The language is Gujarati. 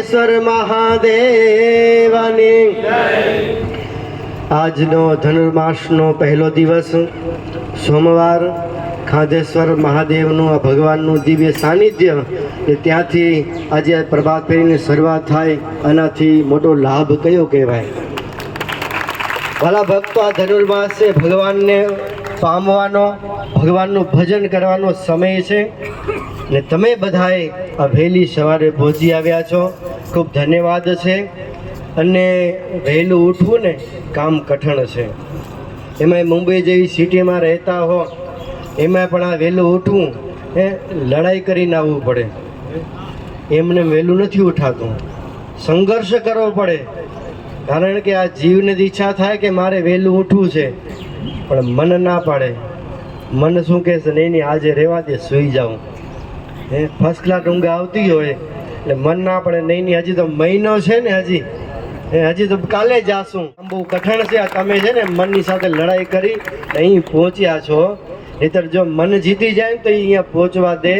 આનની મહાદેવની. આજનો ધનુર્માસનો પહેલો દિવસ, સોમવાર ખાંધેશ્વર મહાદેવનું આ ભગવાનનું દિવ્ય સાનિધ્ય એ ત્યાંથી આજે પ્રભાત ફેરીની શરૂઆત થાય, આનાથી મોટો લાભ કયો કહેવાય? ભલા ભક્તો આ ધનુર્માસ ભગવાનને પામવાનો, ભગવાનનું ભજન કરવાનો સમય છે. ને તમે બધાએ આ વહેલી સવારે પહોંચી આવ્યા છો. ખૂબ ધન્યવાદ છે. અને વહેલું ઉઠવું ને કામ કઠણ છે. એમાંય મુંબઈ જેવી સિટીમાં રહેતા હો એમાં પણ આ વહેલું ઉઠવું એ લડાઈ કરીને આવવું પડે. એમને વહેલું નથી ઉઠાતું. સંઘર્ષ કરવો પડે. કારણ કે આ જીવને ઈચ્છા થાય કે મારે વહેલું ઉઠવું છે. પણ મન ના પાડે. મન શું કહેશે નહીં આજે રહેવા દે, સૂઈ જાઉં. હે ફર્સ્ટ ક્લાસ ઊંઘ આવતી હોય, એટલે મન ના પડે નહીં નહીં હજી તો મહિનો છે ને હજી. એ હજી તો કાલે જાશું આમ બહુ કઠણ છે આ તમે છે ને મનની સાથે લડાઈ કરી અહીં પહોંચ્યા છો. નહીતર જો મન જીતી જાય તો અહીંયા પહોંચવા દે.